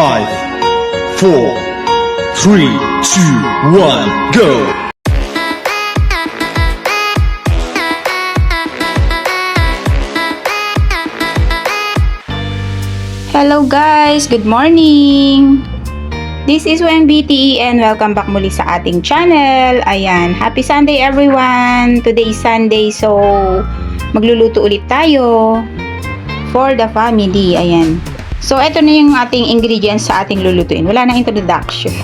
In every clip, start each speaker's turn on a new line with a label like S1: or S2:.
S1: Five, four, three, two, one, go!
S2: Hello guys! Good morning! This is WMBTE and welcome back muli sa ating channel. Ayan, happy Sunday everyone! Today is Sunday so magluluto ulit tayo for the family. Ayan. So, ito na yung ating ingredients sa ating lulutuin. Wala nang introduction.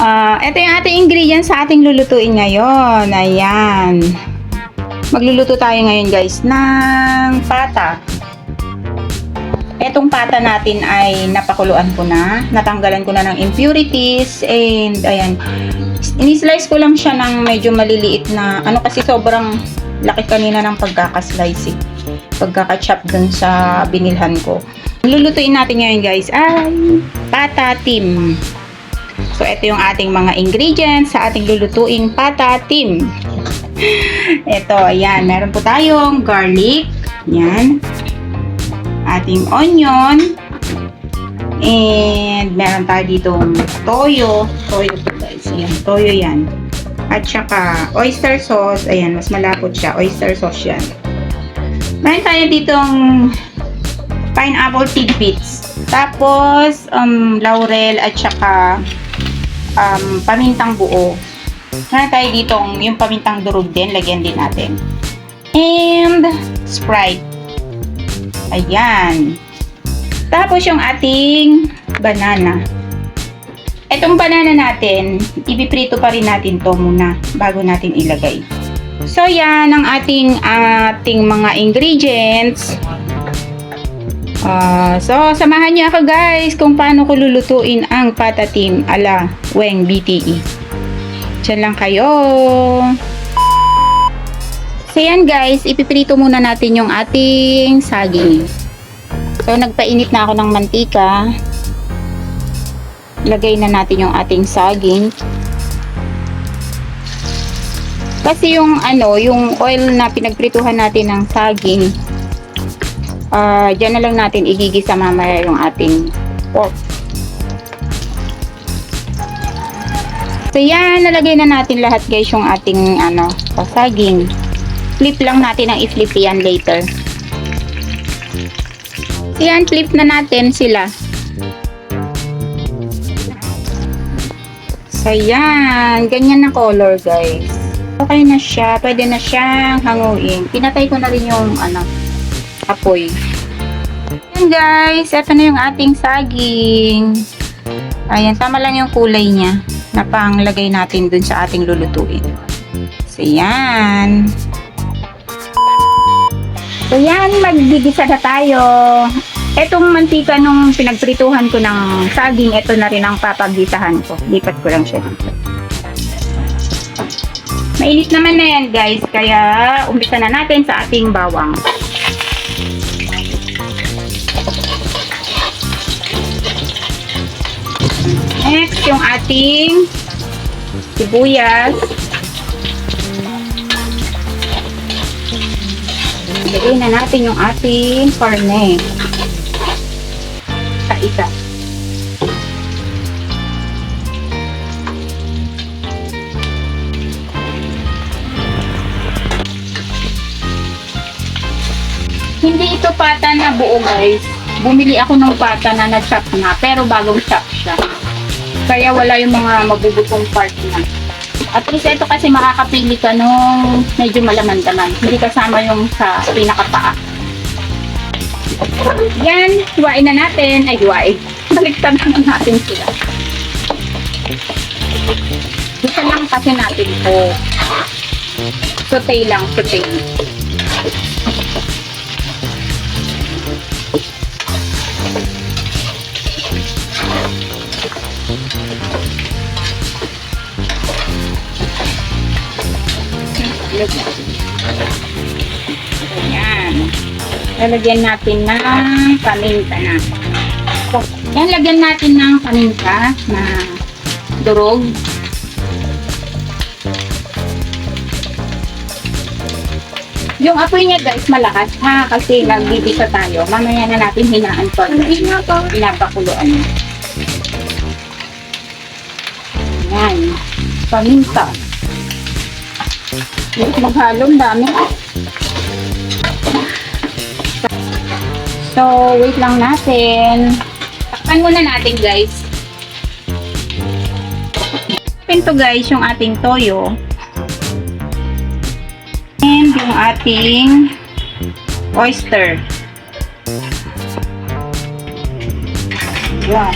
S2: Ah, ito yung ating ingredients sa ating lulutuin ngayon. Ayan. Magluluto tayo ngayon guys ng pata. Etong pata natin ay napakuluan ko na. Natanggalan ko na ng impurities and ayan. Ini-slice ko lang siya ng medyo maliliit na ano kasi sobrang laki kanina ng pagkakaslice eh. Pagkakachop dun sa binilhan ko. Lulutuin natin ngayon guys ay pata team. So ito yung ating mga ingredients sa ating lulutuin pata team. ito, ayan. Meron po tayong garlic. Yan ating onion. And meron tayo ditong toyo. Toyo po guys. Ayan, toyo yan. At saka oyster sauce. Ayan, mas malapot siya. Oyster sauce yan. Meron tayo ditong pineapple tidbits. Tapos, um, laurel at saka um, pamintang buo. Meron tayo ditong yung pamintang durog din. Lagyan din natin. And Sprite. Ayan. Tapos yung ating banana. Etong banana natin, ibiprito pa rin natin to muna bago natin ilagay. So yan ang ating ating mga ingredients. Ah, so samahan niyo ako guys kung paano ko lulutuin ang patatim ala Weng BTE. Diyan lang kayo. So yan guys, ipiprito muna natin yung ating saging. So nagpainit na ako ng mantika. Lagay na natin yung ating saging. Kasi yung ano, yung oil na pinagprituhan natin ng saging, ah dyan na lang natin igigisa mamaya yung ating pork. So yan, nalagay na natin lahat guys yung ating ano, saging flip lang natin ang i-flip yan later. Yan, flip na natin sila. So, yan. Ganyan na color, guys. Okay na siya. Pwede na siyang hanguin. Pinatay ko na rin yung, ano, apoy. Yan, guys. Ito na yung ating saging. Ayan, tama lang yung kulay niya na panglagay natin dun sa ating lulutuin. So, yan. So yan, maggigisa na tayo. Etong mantika nung pinagprituhan ko ng saging, ito na rin ang papagisahan ko. Lipat ko lang siya dito. Mainit naman na yan guys, kaya umpisa na natin sa ating bawang. Next, yung ating sibuyas. Ilagay na natin yung ating karne. Sa isa. Hindi ito pata na buo guys. Bumili ako ng pata na na-chop na, pero bagong chop siya. Kaya wala yung mga mabubutong part na. At least ito kasi makakapili ka nung medyo malaman-daman. Hindi kasama yung sa pinakapaa. Yan, hiwain na natin. Ay, hiwain. Baliktad na natin sila. Gusto lang kasi natin ito. Saute lang, saute. Ayan. Lalagyan natin ng paminta na. So, yan, lagyan natin ng paminta na durog. Yung apoy niya guys, malakas ha, kasi nagdidika tayo. Mamaya na natin hinaan to. Pinapakuluan niya. Yan. Paminta. Yung maghalo, ang dami. So, wait lang natin. Takpan muna natin guys. Pinto guys, yung ating toyo. And yung ating oyster. Yan.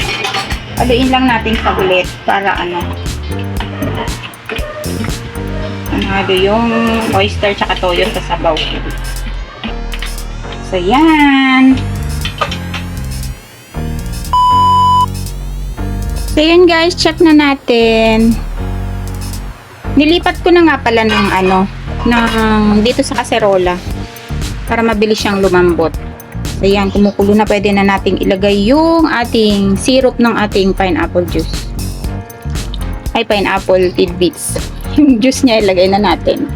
S2: Aluin lang natin saglit para ano. Ano yung oyster tsaka toyo sa sabaw. So, yan. So, yun guys, check na natin. Nilipat ko na nga pala ng ano, ng dito sa kaserola para mabilis siyang lumambot. So, yan, kumukulo na pwede na nating ilagay yung ating syrup ng ating pineapple juice. Ay, pineapple tidbits. Yung juice niya ilagay na natin.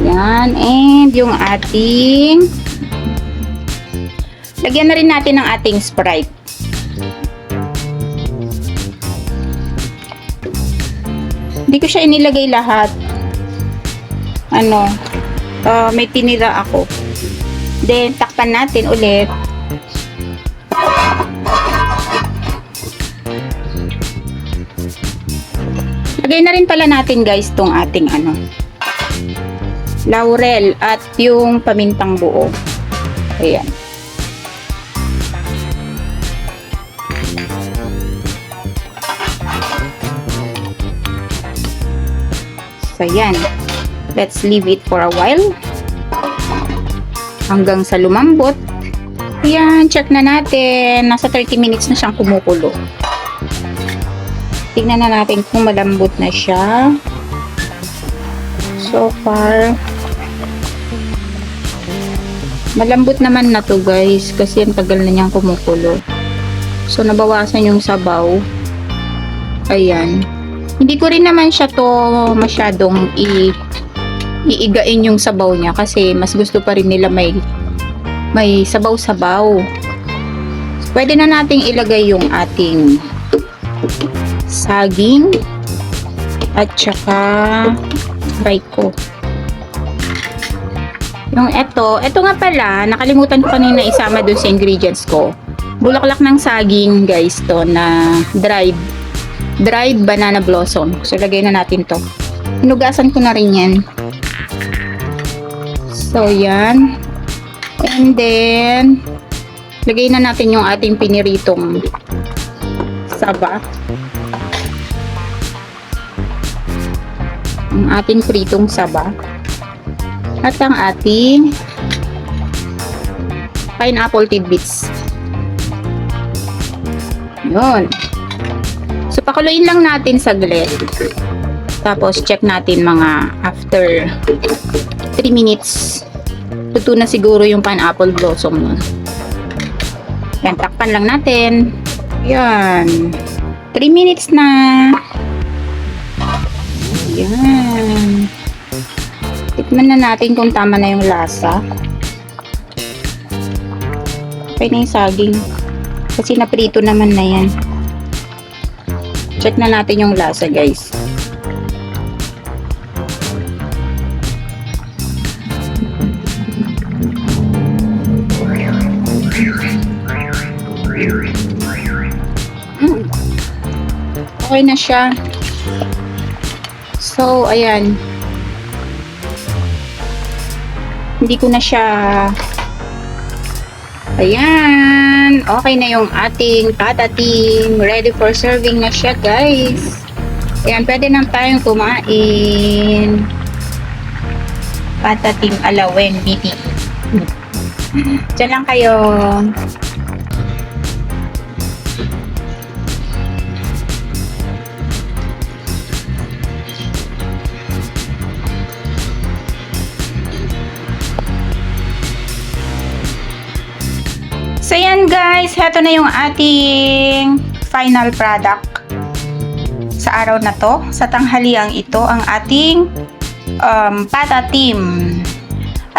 S2: Yan, and yung ating lagyan na rin natin ng ating Sprite. Hindi ko siya inilagay lahat. Ano, ah, may tinira ako. Then, takpan natin ulit. Lagay na rin pala natin guys tong ating ano, laurel at yung pamintang buo. Ayan. So, yan. Let's leave it for a while. Hanggang sa lumambot. Ayan, check na natin. Nasa 30 minutes na siyang kumukulo. Tignan na natin kung malambot na siya. So far, malambot naman na to guys kasi ang tagal na niyang kumukulo. So, nabawasan yung sabaw. Ayan. Hindi ko rin naman siya to masyadong i iigain yung sabaw niya kasi mas gusto pa rin nila may may sabaw-sabaw. Pwede na nating ilagay yung ating saging at saka ko. Yung eto, eto nga pala, nakalimutan ko kanina isama dun sa ingredients ko. Bulaklak ng saging, guys, to na dried dried banana blossom. So, lagay na natin to. Hinugasan ko na rin yan. So, yan. And then, lagay na natin yung ating piniritong saba. Ang ating pritong saba. At ang ating pineapple tidbits. Yun. So, pakuluin lang natin saglit. Tapos, check natin mga after 3 minutes. Luto na siguro yung pineapple blossom nun. Yan, takpan lang natin. Yan. 3 minutes na. Yan. Tikman na natin kung tama na yung lasa. Okay na yung saging. Kasi naprito naman na yan. Check na natin yung lasa, guys. Mm. Okay na siya. So, ayan. Hindi ko na siya Ayan. Okay na yung ating patatim. Ready for serving na siya, guys. Ayan, pwede na tayong kumain. Patatim alawen, BT. Diyan lang kayo. Guys, heto na yung ating final product sa araw na to. Sa tanghaliang ito, ang ating um, pata team.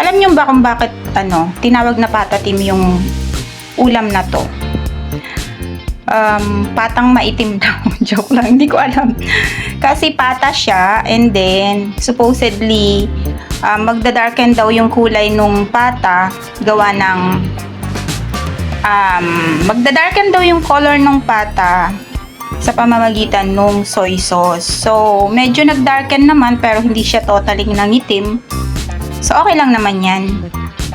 S2: Alam niyo ba kung bakit ano, tinawag na pata team yung ulam na to? Um, patang maitim daw. Joke lang, hindi ko alam. Kasi pata siya and then supposedly um, magdadarken daw yung kulay nung pata gawa ng um, magdadarken daw yung color nung pata sa pamamagitan nung soy sauce. So, medyo nagdarken naman pero hindi siya totally nangitim. So, okay lang naman yan.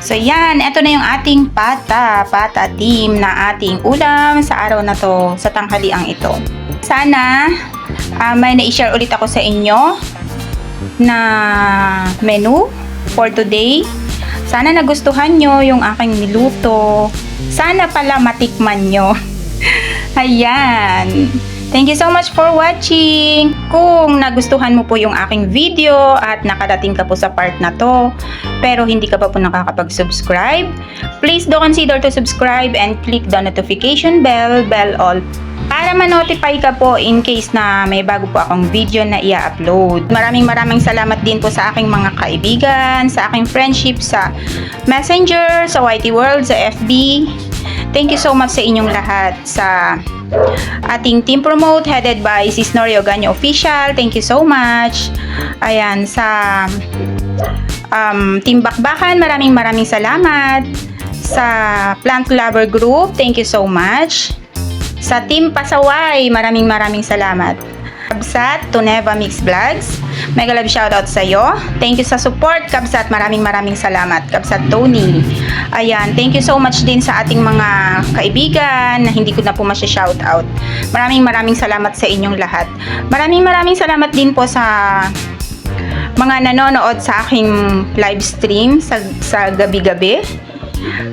S2: So, yan. Ito na yung ating pata. Pata team na ating ulam sa araw na to, sa tanghaliang ito. Sana ah, may na-share ulit ako sa inyo na menu for today. Sana nagustuhan nyo yung aking niluto. Sana pala matikman nyo. Ayan. Thank you so much for watching. Kung nagustuhan mo po yung aking video at nakarating ka po sa part na to, pero hindi ka pa po nakakapag-subscribe, please do consider to subscribe and click the notification bell, bell all, para ma-notify ka po in case na may bago po akong video na i-upload. Maraming maraming salamat din po sa aking mga kaibigan, sa aking friendship sa Messenger, sa YT World, sa FB. Thank you so much sa inyong lahat sa ating team promote headed by Sis Nori Oganyo Official. Thank you so much. Ayan, sa um, Team Bakbakan, maraming maraming salamat. Sa Plant Lover Group, thank you so much. Sa Team Pasaway, maraming maraming salamat. Kabsat, Tuneva Mix Vlogs, mega love shoutout sa iyo. Thank you sa support, Kabsat. Maraming maraming salamat. Kabsat Tony. Ayan, thank you so much din sa ating mga kaibigan na hindi ko na po masya-shoutout. Maraming maraming salamat sa inyong lahat. Maraming maraming salamat din po sa mga nanonood sa aking live stream sa, sa gabi-gabi.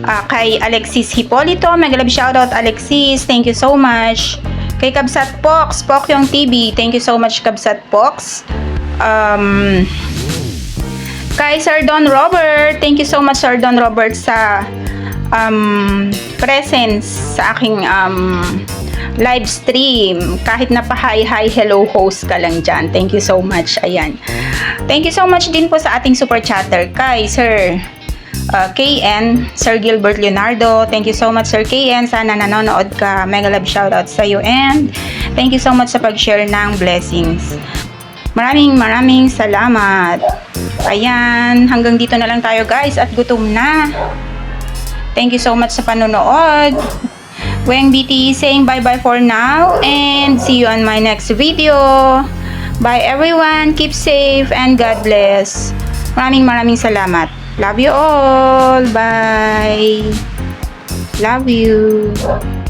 S2: Ah, kay Alexis Hipolito, mega love shoutout Alexis. Thank you so much. Kay Kabsat Pox, Pokyong TV. Thank you so much Kabsat Pox. Um, kay Sir Don Robert, thank you so much Sir Don Robert sa um, presence sa aking um, live stream. Kahit na pa hi hi hello host ka lang dyan. Thank you so much. Ayan. Thank you so much din po sa ating super chatter kay Sir uh, KN, Sir Gilbert Leonardo. Thank you so much Sir KN. Sana nanonood ka. Mega love shoutout sa iyo and thank you so much sa pag-share ng blessings. Maraming maraming salamat. Ayan, hanggang dito na lang tayo guys at gutom na. Thank you so much sa panonood. Weng BT saying bye-bye for now and see you on my next video. Bye everyone, keep safe and God bless. Maraming maraming salamat. Love you all. Bye. Love you.